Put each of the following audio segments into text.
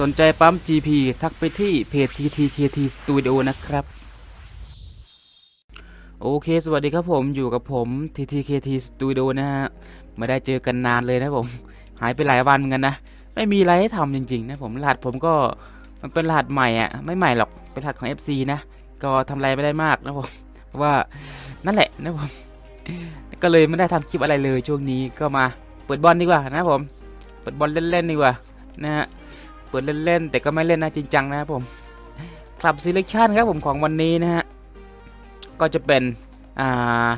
สนใจปั๊ม GP ทักไปที่เพจ TTKT Studio นะครับ โอเค สวัสดีครับผมอยู่กับผม TTKT Studio นะฮะ ไม่ได้เจอกันนานเลยนะผม หายไปหลายวันเหมือนกันนะ ไม่มีอะไรให้ทำจริง ๆ นะผมรหัสผมก็มันเป็นรหัสใหม่อะไม่ใหม่หรอก เป็นรหัสของ FC นะ ก็ทำอะไรไม่ได้มากนะผมเพราะว่านั่นแหละนะผม ก็เลยไม่ได้ทำคลิปอะไรเลยช่วงนี้ก็มาเปิดบอลดีกว่านะผม เปิดบอลเล่นๆดีกว่านะฮะ เปิดเล่นๆแต่ก็ไม่เล่นนะจริงจังนะครับผมคลับ e ีเล c ชันครับผมของวันนี้นะฮะก็จะเป็นอ่า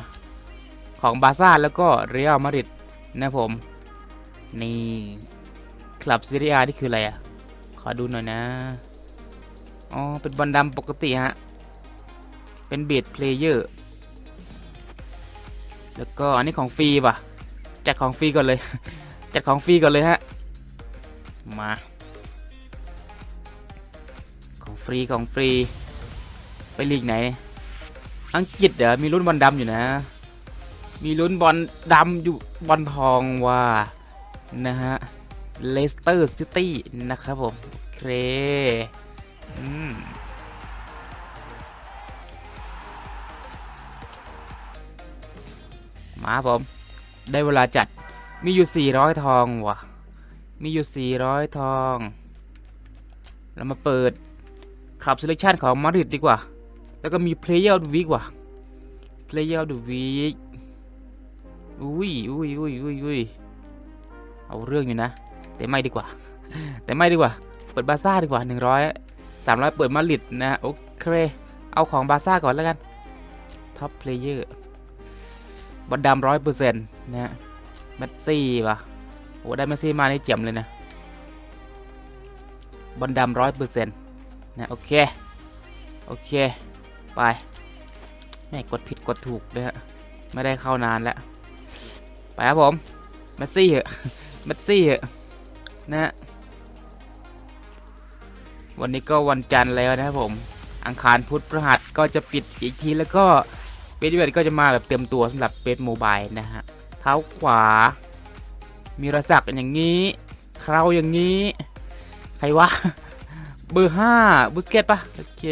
ของบาซ่าแล้วก็เรอัลมาดริดนะผมนี่คลับซีเรียนี่คืออะไรอะขอดูหน่อยนะอ๋อเป็นบอลดำปกติฮะเป็นเบดเพลเยอร์แล้วก็อันนี้ของฟรีป่ะจัดของฟรีก่อนเลย จัดของฟรีก่อนเลยฮะมา ฟรีของฟรี ไปลีกไหน อังกฤษเดี๋ยวมีรุ่นบอลดำอยู่นะ มีรุ่นบอลดำอยู่บอลทองว่านะฮะเลสเตอร์ซิตี้นะครับผมโอเคอืมมาผม ได้เวลาจัดมีอยู่ 400 ทองว่ะ มีอยู่ 400 ทอง เรามาเปิด คลับ selection ของมาดริดดีกว่า แล้วก็มี player of the week ว่ะ player of the week อุ้ยอุ้ยอุ้ยอุ้ยอุ้ยเอาเรื่องอยู่นะ แต่ไม่ดีกว่า แต่ไม่ดีกว่า เปิดบาซ่าดีกว่า 100 300 เปิดมาดริดนะโอเคเอาของบาซ่าก่อนแล้วกันท็อปเพลเยอร์บอลดำร้อยเปอร์เซ็นต์นะฮะแมสซี่ว่ะโอ้ได้แมสซี่มาในเจ๋มเลยนะบอลดำร้อยเปอร์เซ็นต์ นะโอเค โอเค ไปแม่กดผิดกดถูกเลยฮะไม่ได้เข้านานแล้ว ไปครับผมแมสซี่เหอะแมสซี่เหอะนะฮะวันนี้ก็วันจันทร์แล้วนะครับผม อังคารพุธพฤหัสก็จะปิดอีกทีแล้วก็สเปซเวทก็จะมาแบบเต็มตัวสำหรับเปซโมบายนะฮะ เท้าขวา มีรอยสักอย่างนี้ เคราอย่างนี้ ใครวะ เบอร์ห้าบุสเกตปะโอเค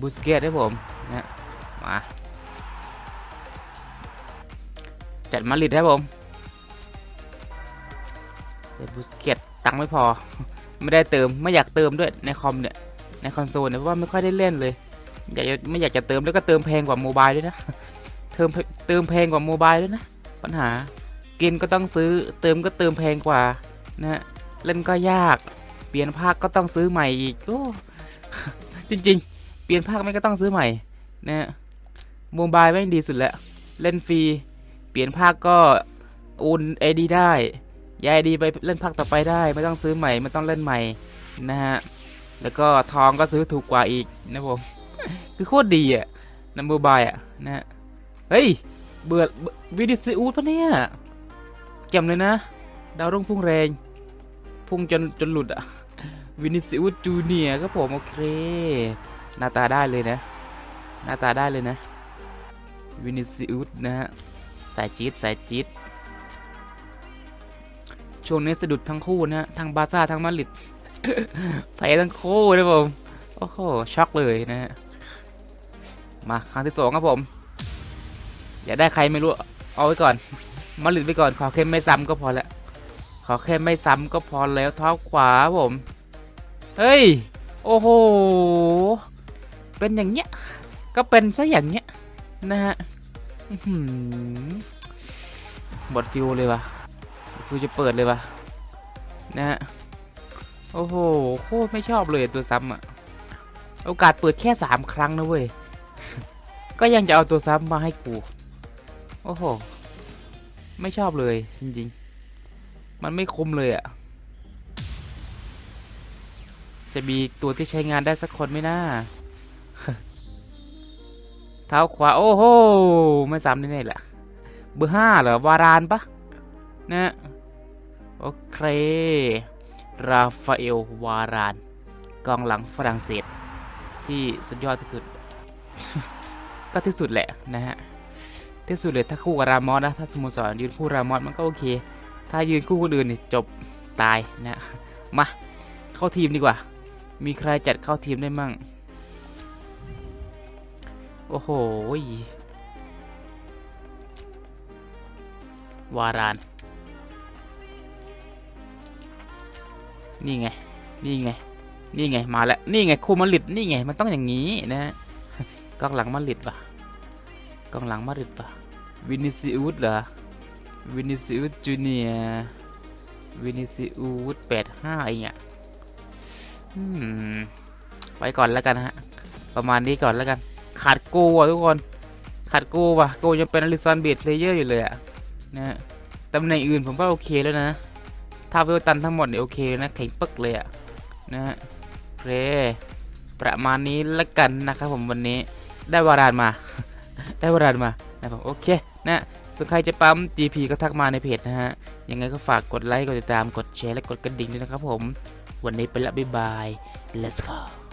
บุสเกตได้ผมนะมาจัดมาลิดครับผมเดบุสเกตตังไม่พอ ไม่ได้เติมไม่อยากเติมด้วยในคอมเนี่ยในคอนโซลเนี่ยเพราะว่าไม่ค่อยได้เล่นเลยอยากจะไม่อยากจะเติมแล้วก็เติมแพงกว่าโมบายด้วยนะเติมเติมแพงกว่าโมบายด้วยนะปัญหาเกมก็ต้องซื้อเติมก็เติมแพงกว่านะเล่นก็ยาก ปลี่ยนภาคก็ต้องซื้อใหม่อีกโอ้จริงๆ เปลี่ยนภาคไม่ก็ต้องซื้อใหม่นะโมบายแม่งดีสุดแล้ว เล่นฟรี เปลี่ยนภาคก็โอนไอดีได้ย้ายไอดีไปเล่นภาคต่อไปได้ ไม่ต้องซื้อใหม่ไม่ต้องเล่นใหม่นะฮะ แล้วก็ทองก็ซื้อถูกกว่าอีกนะผม คือโคตรดีอะนัมโมบายอะนะฮะ เฮ้ย เบื่อวิดิซิอูดปะเนี่ยแจ่มเลยนะ ดาวรุ่งพุ่งแรง พุ่งจนจนหลุดอะ วินิซิอุสจูเนียครับผมโอเค หน้าตาได้เลยนะ หน้าตาได้เลยนะ วินิซิอุสนะฮะ สายจี๊ดสายจี๊ดช่วงนี้สะดุดทั้งคู่นะฮะ ทั้งบาซ่าทั้งมาดริดแพ้ทั้งคู่นะผม โอ้โห ช็อกเลยนะฮะ มาครั้งที่สองครับผม อย่าได้ใครไม่รู้ เอาไว้ก่อน มาดริดไปก่อน ขอแค่ไม่ซ้ำก็พอแล้วขอแค่ไม่ซ้ำก็พอแล้วเท้าขวาผม เฮ้ย โอ้โห เป็นอย่างเงี้ย ก็เป็นซะอย่างเงี้ยนะฮะอื้อหือหมดฟิวเลยวะฟิวจะเปิดเลยวะนะฮะ โอ้โห โคตรไม่ชอบเลยตัวซ้ำอะโอกาสเปิดแค่สามครั้งนะเว้ย ก็ยังจะเอาตัวซ้ำมาให้กู โอ้โห ไม่ชอบเลยจริงๆ มันไม่คุ้มเลยอะ จะมีตัวที่ใช้งานได้สักคนไหมน่าเท้าขวา โอ้โหไม่ซ้ำแน่แหละเบอร์ห้าเหรอ วารานปะนะโอเค ราฟาเอล วาราน กองหลังฝรั่งเศส ที่สุดยอดที่สุด ก็ที่สุดแหละนะฮะ ที่สุดเลยถ้าคู่กับรามอสนะ ถ้าสโมสรยืนคู่รามอสมันก็โอเค ถ้ายืนคู่คนอื่นนี่จบตายนะ มา เข้าทีมดีกว่า มีใครจัดเข้าทีมได้มั่ง โอ้โห วาราน นี่ไง นี่ไง นี่ไง มาแล้ว นี่ไง คูมาลิดนี่ไง มันต้องอย่างนี้นะฮะกองหลังมาลิดป่ะกองหลังมาลิดป่ะวินิซิอุสเหรอ วินิซิอุสจูเนียวินิซิอุสแปดห้าเองอะอืม ไปก่อนแล้วกันฮะ ประมาณนี้ก่อนแล้วกัน ขาดโกว่ะทุกคน ขาดโกว่ะโกยังเป็นอลิซอนเบดเพลเยอร์อยู่เลยอะนะฮะตำแหน่งอื่นผมว่าโอเคแล้วนะ ถ้าเวลตันทั้งหมดเนี่ยโอเคนะแข็งปึกเลยอะนะฮะเคประมาณนี้แล้วกันนะครับผมวันนี้ได้วารานมา ได้วารานมานะครับโอเคนะ ส่วนใครจะปั๊ม GP ก็ทักมาในเพจนะฮะ ยังไงก็ฝากกดไลค์ กดติดตาม กดแชร์ และกดกระดิ่งด้วยนะครับผม วันนี้ไปละบ๊ายบาย let's go